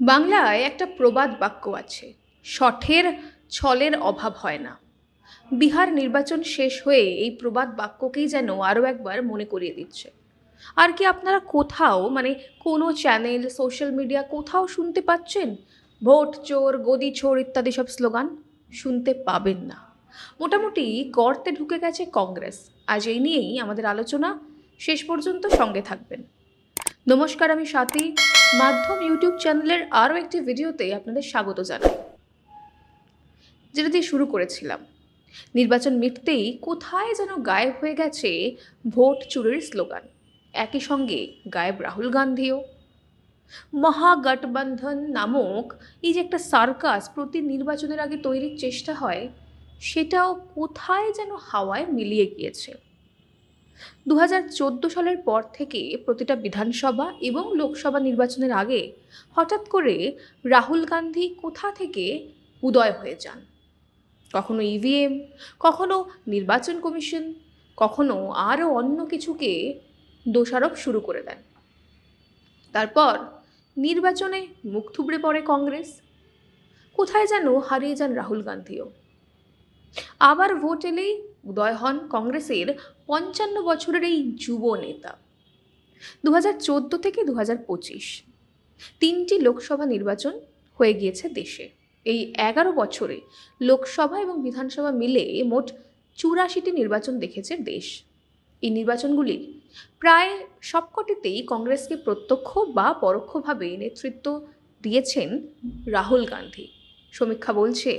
বাংলায় একটা প্রবাদ বাক্য আছে, শঠের ছলের অভাব হয় না। বিহার নির্বাচন শেষ হয়ে এই প্রবাদ বাক্যকেই যেন আরও একবার মনে করিয়ে দিচ্ছে। আর কি আপনারা কোথাও মানে কোনো চ্যানেল সোশ্যাল মিডিয়া কোথাও শুনতে পাচ্ছেন? ভোট, চোর, গদি, চোর ইত্যাদি সব স্লোগান শুনতে পাবেন না। মোটামুটি গর্তে ঢুকে গেছে কংগ্রেস। আজ এই নিয়েই আমাদের আলোচনা। শেষ পর্যন্ত সঙ্গে থাকবেন। নমস্কার, আমি স্বাতী। মাধ্যম ইউটিউব চ্যানেলের আরও একটি ভিডিওতে আপনাদের স্বাগত জানাই। যেটা দিয়ে শুরু করেছিলাম। নির্বাচন মিটতেই কোথায় যেন গায়েব হয়ে গেছে ভোট চুরির স্লোগান। একই সঙ্গে গায়েব রাহুল গান্ধীও। মহাগঠবন্ধন নামক এই যে একটা সার্কাস প্রতি নির্বাচনের আগে তৈরির চেষ্টা হয়, সেটাও কোথায় যেন হাওয়ায় মিলিয়ে গিয়েছে। দু হাজার চোদ্দ সালের পর থেকে প্রতিটা বিধানসভা এবং লোকসভা নির্বাচনের আগে হঠাৎ করে রাহুল গান্ধী কোথা থেকে উদয় হয়ে যান? কখনো ইভিএম কখনো নির্বাচন কমিশন, কখনো আরও অন্য কিছুকে দোষারোপ শুরু করে দেন। তারপর নির্বাচনে মুখ থুবড়ে পড়ে কংগ্রেস। কোথায় যেন হারিয়ে যান রাহুল গান্ধীও। আবার ভোট এলেই উদয় হন কংগ্রেসের পঞ্চান্ন বছরের এই যুব নেতা। দু থেকে দু তিনটি লোকসভা নির্বাচন হয়ে গিয়েছে দেশে। এই এগারো বছরে লোকসভা এবং বিধানসভা মিলে মোট চুরাশিটি নির্বাচন দেখেছে দেশ। এই নির্বাচনগুলির প্রায় সবকটিতেই কংগ্রেসকে প্রত্যক্ষ বা পরোক্ষভাবে নেতৃত্ব দিয়েছেন রাহুল গান্ধী। সমীক্ষা বলছে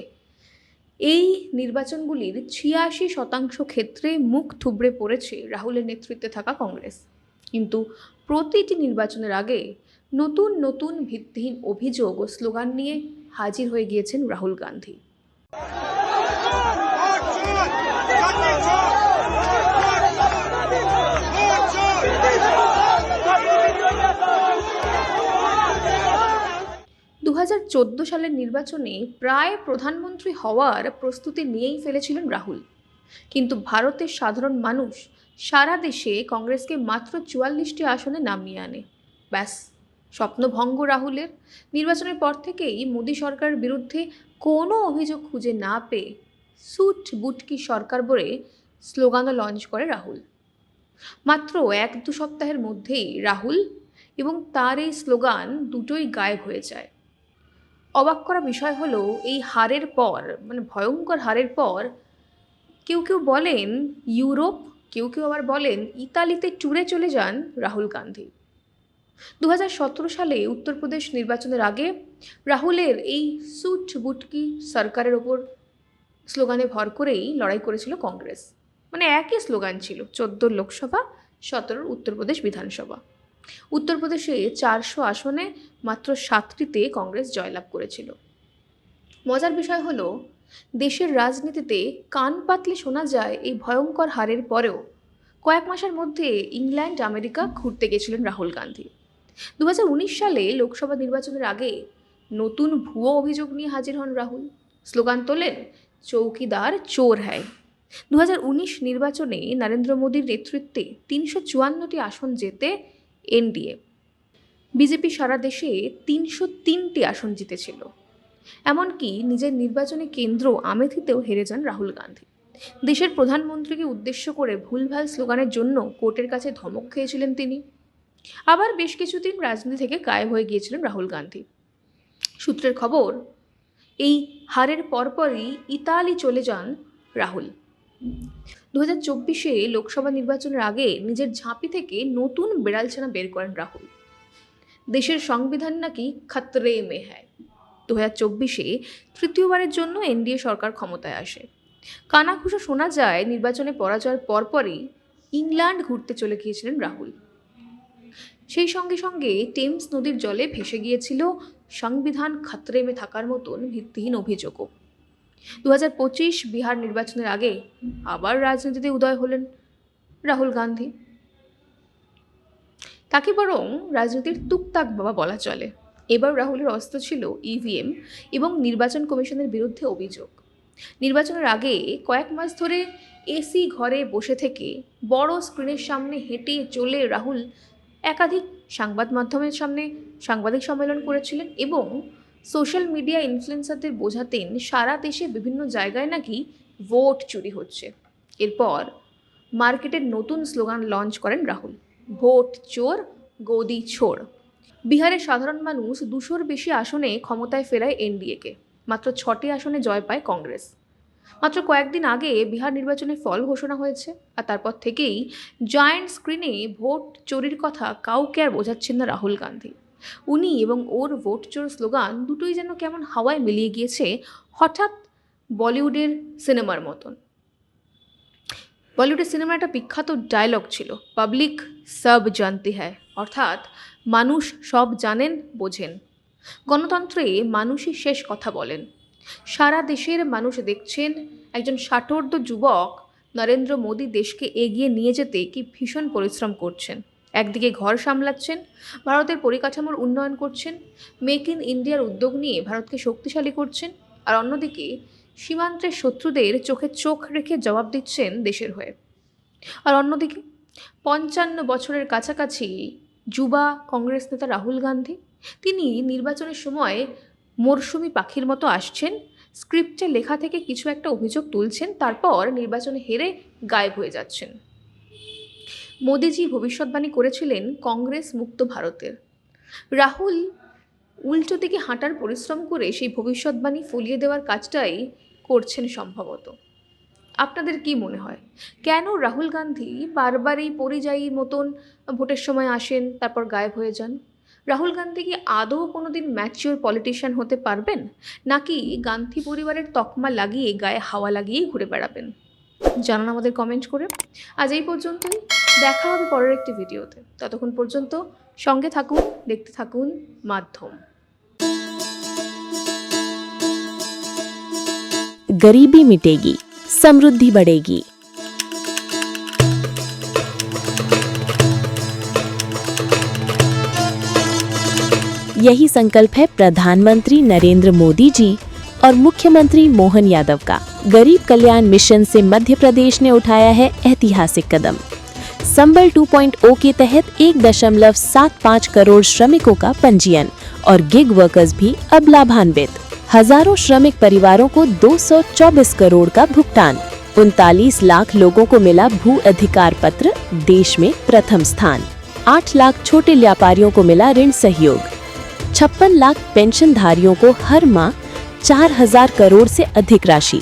এই নির্বাচনগুলির ছিয়াশি শতাংশ ক্ষেত্রে মুখ থুবড়ে পড়েছে রাহুলের নেতৃত্বে থাকা কংগ্রেস। কিন্তু প্রতিটি নির্বাচনের আগে নতুন নতুন ভিত্তিহীন অভিযোগ ও স্লোগান নিয়ে হাজির হয়ে গিয়েছেন রাহুল গান্ধী। সালের নির্বাচনে প্রায় প্রধানমন্ত্রী হওয়ার প্রস্তুতি নিয়েই ফেলেছিলেন রাহুল। কিন্তু ভারতের সাধারণ মানুষ সারা দেশে কংগ্রেসকে মাত্র চুয়াল্লিশটি আসনে নামিয়ে আনে। ব্যাস স্বপ্নভঙ্গ রাহুলের। নির্বাচনের পর থেকেই মোদী সরকারের বিরুদ্ধে কোনো অভিযোগ খুঁজে না পেয়ে সুট বুটকি সরকার বলে স্লোগানও লঞ্চ করে রাহুল। মাত্র এক দু সপ্তাহের মধ্যেই রাহুল এবং তার এই স্লোগান দুটোই গায়েব হয়ে যায়। অবাক করা বিষয় হলো, এই হারের পর মানে ভয়ঙ্কর হারের পর, কেউ কেউ বলেন ইউরোপ, কেউ কেউ আবার বলেন ইতালিতে ট্যুরে চলে যান রাহুল গান্ধী। দু হাজার সতেরো সালে উত্তরপ্রদেশ নির্বাচনের আগে রাহুলের এই সুট বুটকি সরকারের ওপর স্লোগানে ভর করেই লড়াই করেছিল কংগ্রেস। মানে একই স্লোগান ছিল, চোদ্দোর লোকসভা, সতেরোর উত্তরপ্রদেশ বিধানসভা। উত্তরপ্রদেশে চারশো আসনে মাত্র সাতটিতে কংগ্রেস জয়লাভ করেছিল। মজার বিষয় হলো, দেশের রাজনীতিতে কান পাতলে শোনা যায় এই ভয়ঙ্কর হারের পরেও কয়েক মাসের মধ্যে ইংল্যান্ড, আমেরিকা ঘুরতে গেছিলেন রাহুল গান্ধী। দু হাজার উনিশ সালে লোকসভা নির্বাচনের আগে নতুন ভুয়ো অভিযোগ নিয়ে হাজির হন রাহুল। স্লোগান তোলেন, চৌকিদার চোর হ্যায়। দু হাজার উনিশ নির্বাচনে নরেন্দ্র মোদীর নেতৃত্বে তিনশো চুয়ান্নটি আসন জেতে এনডিএ। বিজেপি সারা দেশে তিনশো তিনটি আসন জিতেছিল। এমনকি নিজের নির্বাচনী কেন্দ্র আমেথিতেও হেরে যান রাহুল গান্ধী। দেশের প্রধানমন্ত্রীকে উদ্দেশ্য করে ভুলভাল স্লোগানের জন্য কোর্টের কাছে ধমক খেয়েছিলেন তিনি। আবার বেশ কিছুদিন রাজনীতি থেকে গায়েব হয়ে গিয়েছিলেন রাহুল গান্ধী। সূত্রের খবর, এই হারের পরপরই ইতালি চলে যান রাহুল। দু হাজার চব্বিশে লোকসভা নির্বাচনের আগে নিজের ঝাঁপি থেকে নতুন বেড়ালছানা বের করেন রাহুল। দেশের সংবিধান নাকি খতরে মে হ্যায়। দু হাজার চব্বিশে তৃতীয়বারের জন্য এনডিএ সরকার ক্ষমতায় আসে। কানাঘুষো শোনা যায়, নির্বাচনে পরাজয়ের পরপরই ইংল্যান্ড ঘুরতে চলে গিয়েছিলেন রাহুল। সেই সঙ্গে সঙ্গে টেমস নদীর জলে ভেসে গিয়েছিল সংবিধান খাতরেমে থাকার মতন ভিত্তিহীন অভিযোগও। দু হাজার পঁচিশ বিহার নির্বাচনের আগে আবার রাজনীতিতে উদয় হলেন রাহুল গান্ধী। তাকে বরং রাজনীতির তুকতাক বাবা বলা চলে। এবার রাহুলের অস্ত্র ছিল ইভিএম এবং নির্বাচন কমিশনের বিরুদ্ধে অভিযোগ। নির্বাচনের আগে কয়েক মাস ধরে এসি ঘরে বসে থেকে বড় স্ক্রিনের সামনে হেঁটে চলে রাহুল একাধিক সংবাদ মাধ্যমের সামনে সাংবাদিক সম্মেলন করেছিলেন এবং সোশ্যাল মিডিয়া ইনফ্লুয়েন্সারদের বোঝাতেন সারা দেশে বিভিন্ন জায়গায় নাকি ভোট চুরি হচ্ছে। এরপর মার্কেটের নতুন স্লোগান লঞ্চ করেন রাহুল, ভোট চোর, গদি ছোড়। বিহারের সাধারণ মানুষ দুশোর বেশি আসনে ক্ষমতায় ফেরায় এনডিএকে, মাত্র ছটি আসনে জয় পায় কংগ্রেস। মাত্র কয়েকদিন আগে বিহার নির্বাচনের ফল ঘোষণা হয়েছে, আর তারপর থেকেই জায়ান্ট স্ক্রিনে ভোট চোরির কথা কাউকে আর বোঝাচ্ছেন না রাহুল গান্ধী। উনি এবং ওর ভোট চোর স্লোগান দুটোই যেন কেমন হাওয়ায় মিলিয়ে গিয়েছে হঠাৎ বলিউডের সিনেমার মতন। বলিউডের সিনেমার একটা বিখ্যাত ডায়লগ ছিল পাবলিক সব জানতে হ্যায় অর্থাৎ মানুষ সব জানেন, বোঝেন। গণতন্ত্রে মানুষই শেষ কথা বলেন। সারা দেশের মানুষ দেখছেন একজন ষাটোর্ধ যুবক নরেন্দ্র মোদী দেশকে এগিয়ে নিয়ে যেতে কি ভীষণ পরিশ্রম করছেন। একদিকে ঘর সামলাচ্ছেন, ভারতের পরিকাঠামোর উন্নয়ন করছেন, মেক ইন ইন্ডিয়ার উদ্যোগ নিয়ে ভারতকে শক্তিশালী করছেন, আর অন্যদিকে সীমান্তের শত্রুদের চোখে চোখ রেখে জবাব দিচ্ছেন দেশের হয়ে। আর অন্যদিকে পঞ্চান্ন বছরের কাছাকাছি যুবা কংগ্রেস নেতা রাহুল গান্ধী, তিনি নির্বাচনের সময় মরশুমি পাখির মতো আসছেন, স্ক্রিপ্টে লেখা থেকে কিছু একটা অভিযোগ তুলছেন, তারপর নির্বাচনে হেরে গায়েব হয়ে যাচ্ছেন। মোদিজি ভবিষ্যৎবাণী করেছিলেন কংগ্রেস মুক্ত ভারতের। রাহুল উল্টো দিকে হাঁটার পরিশ্রম করে সেই ভবিষ্যৎবাণী ফলিয়ে দেওয়ার কাজটাই করছেন সম্ভবত। আপনাদের কি মনে হয়? কেন রাহুল গান্ধী বারবার এই পরিযায়ীর মতন ভোটের সময় আসেন, তারপর গায়েব হয়ে যান? রাহুল গান্ধী কি আদৌ কোনো দিন ম্যাচিওর পলিটিশিয়ান হতে পারবেন? নাকি গান্ধী পরিবারের তকমা লাগিয়ে গায়ে হাওয়া লাগিয়েই ঘুরে বেড়াবেন? জানান আমাদের কমেন্ট করে আজ এই পর্যন্তই দেখা হবে পরের একটি ভিডিওতে ততক্ষণ পর্যন্ত সঙ্গে থাকুন দেখতে থাকুন মাধ্যম गरीबी मिटेगी समृद्धि बढ़ेगी यही संकल्प है प्रधानमंत्री नरेंद्र मोदी जी और मुख्यमंत्री मोहन यादव का गरीब कल्याण मिशन से मध्य प्रदेश ने उठाया है ऐतिहासिक कदम। संबल 2.0 के तहत एक दशमलव सात पाँच करोड़ श्रमिकों का पंजीयन और गिग वर्कर्स भी अब लाभान्वित। हज़ारों श्रमिक परिवारों को 224 करोड़ का भुगतान। उनतालीस लाख लोगों को मिला भू अधिकार पत्र, देश में प्रथम स्थान। आठ लाख छोटे व्यापारियों को मिला ऋण सहयोग। छप्पन लाख पेंशनधारियों को हर माह चार हज़ार करोड़ से अधिक राशि।